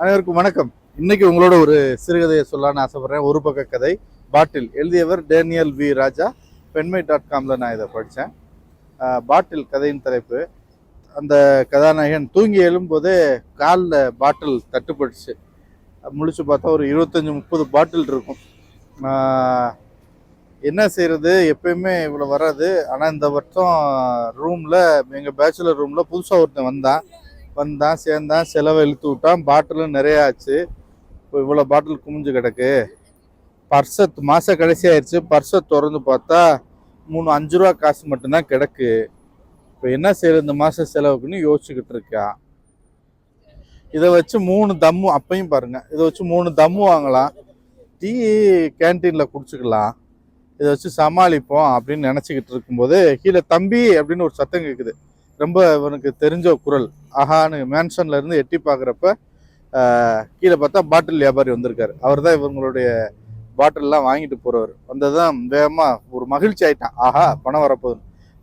அனைவருக்கும் வணக்கம். இன்னைக்கு உங்களோட ஒரு சிறுகதையை சொல்லான்னு ஆசைப்படுறேன். ஒரு பக்க கதை. பாட்டில். எழுதியவர் டேனியல் வி ராஜா. பெண்மை டாட் காமில் நான் இதை படித்தேன். பாட்டில் கதையின் தலைப்பு. அந்த கதாநாயகன் தூங்கி எழும்போதே காலில் பாட்டில் தட்டுப்பட்டுச்சு. முழிச்சு பார்த்தா ஒரு இருபத்தஞ்சி முப்பது பாட்டில் இருக்கும். என்ன செய்கிறது எப்பயுமே இவ்வளோ வராது. ஆனால் இந்த வருஷம் ரூமில் எங்கள் பேச்சுலர் ரூமில் புதுசாக ஒருத்தன் வந்தான். வந்தான் சேர்ந்தான் செலவை இழுத்து விட்டான் பாட்டிலும் நிறைய ஆச்சு. இப்போ இவ்வளோ பாட்டில் குமிஞ்சு கிடக்கு. பர்ஸை மாத கடைசி ஆயிடுச்சு பர்ஸை திறந்து பார்த்தா மூணு அஞ்சு ரூபா காசு மட்டும்தான் கிடக்கு. இப்போ என்ன செய்யறது இந்த மாத செலவுக்குன்னு யோசிச்சுக்கிட்டு இருக்கா. இதை வச்சு மூணு தம்மு அப்பையும் பாருங்கள் இதை வச்சு மூணு தம்மு வாங்கலாம். டீ கேன்டீனில் குடிச்சுக்கலாம். இதை வச்சு சமாளிப்போம் அப்படின்னு நினச்சிக்கிட்டு இருக்கும்போது கீழே தம்பி அப்படின்னு ஒரு சத்தம் கேட்குது ரொம்ப இவனுக்கு தெரிஞ்ச குரல். ஆஹான்னு மேன்ஷன்ல இருந்து எட்டி பார்க்குறப்ப கீழே பார்த்தா பாட்டில் வியாபாரி வந்திருக்காரு. அவர் தான் இவங்களுடைய பாட்டில்லாம் வாங்கிட்டு போறவர். வந்ததுதான் வேகமாக ஒரு மகிழ்ச்சி ஆயிட்டான். ஆஹா பணம் வரப்போகுது.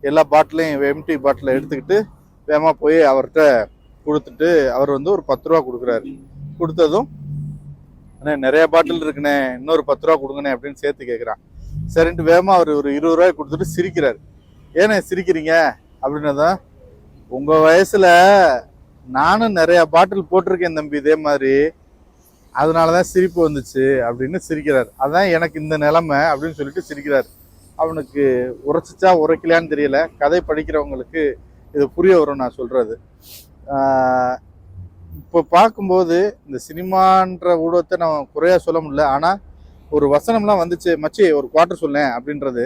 எல்லா பாட்டிலையும் எம்டி பாட்டிலை எடுத்துக்கிட்டு வேகமாக போய் அவர்கிட்ட கொடுத்துட்டு அவர் வந்து ஒரு பத்து ரூபா கொடுக்குறாரு. கொடுத்ததும் அண்ணே நிறைய பாட்டில் இருக்குண்ணே. இன்னொரு பத்து ரூபா கொடுங்கண்ணே அப்படின்னு சேர்த்து கேட்குறான் சரின்ட்டு வேகமாக அவர் ஒரு இருபது ரூபாய் கொடுத்துட்டு சிரிக்கிறாரு. ஏண்ணே சிரிக்கிறீங்க? அப்படின்னு தான் உங்க வயசுல நானும் நிறைய பாட்டில் போட்டிருக்கேன் தம்பி இதே மாதிரி. அதனாலதான் சிரிப்பு வந்துச்சு அப்படின்னு சிரிக்கிறார். அதான் எனக்கு இந்த நிலைமை அப்படின்னு சொல்லிட்டு சிரிக்கிறார். அவனுக்கு உரைச்சிச்சா உரைக்கலையான்னு தெரியல. கதை படிக்கிறவங்களுக்கு இது புரிய வரும் நான் சொல்றது. இப்போ பார்க்கும்போது இந்த சினிமான்ற ஊடகத்தை நான் குறையா சொல்ல முடியல. ஆனால் ஒரு வசனம்லாம் வந்துச்சு மச்சி ஒரு குவார்டர் சொல்லேன் அப்படின்றது.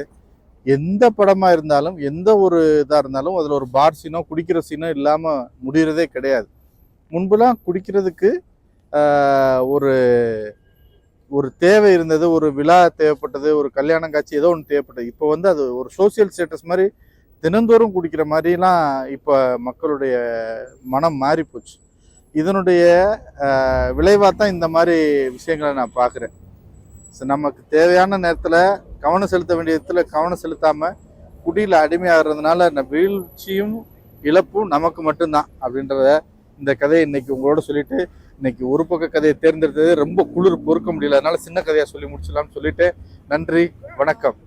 எந்த படமாக இருந்தாலும் எந்த ஒரு இதாக இருந்தாலும் அதில் ஒரு பார் சீனோ குடிக்கிற சீனோ இல்லாமல் முடிகிறதே கிடையாது. முன்புலாம் குடிக்கிறதுக்கு ஒரு ஒரு தேவை இருந்தது ஒரு விழா தேவைப்பட்டது ஒரு கல்யாணம் காட்சி ஏதோ ஒன்று தேவைப்பட்டது. இப்போ வந்து அது ஒரு சோசியல் ஸ்டேட்டஸ் மாதிரி தினந்தோறும் குடிக்கிற மாதிரிலாம் இப்போ மக்களுடைய மனம் மாறி போச்சு இதனுடைய விளைவாக தான் இந்த மாதிரி விஷயங்களை நான் பார்க்குறேன் நமக்கு தேவையான நேரத்தில் கவனம் செலுத்த வேண்டிய இடத்துல கவனம் செலுத்தாமல் குடியில் அடிமையாகிறதுனால இந்த வீழ்ச்சியும் இழப்பும் நமக்கு மட்டும்தான் அப்படின்றத இந்த கதையை இன்னைக்கு உங்களோட சொல்லிட்டு இன்னைக்கு ஒரு பக்க கதையை தேர்ந்தெடுத்தது ரொம்ப குளிர் பொறுக்க முடியல. அதனால சின்ன கதையாக சொல்லி முடிச்சிடலாம்னு சொல்லிட்டு நன்றி வணக்கம்.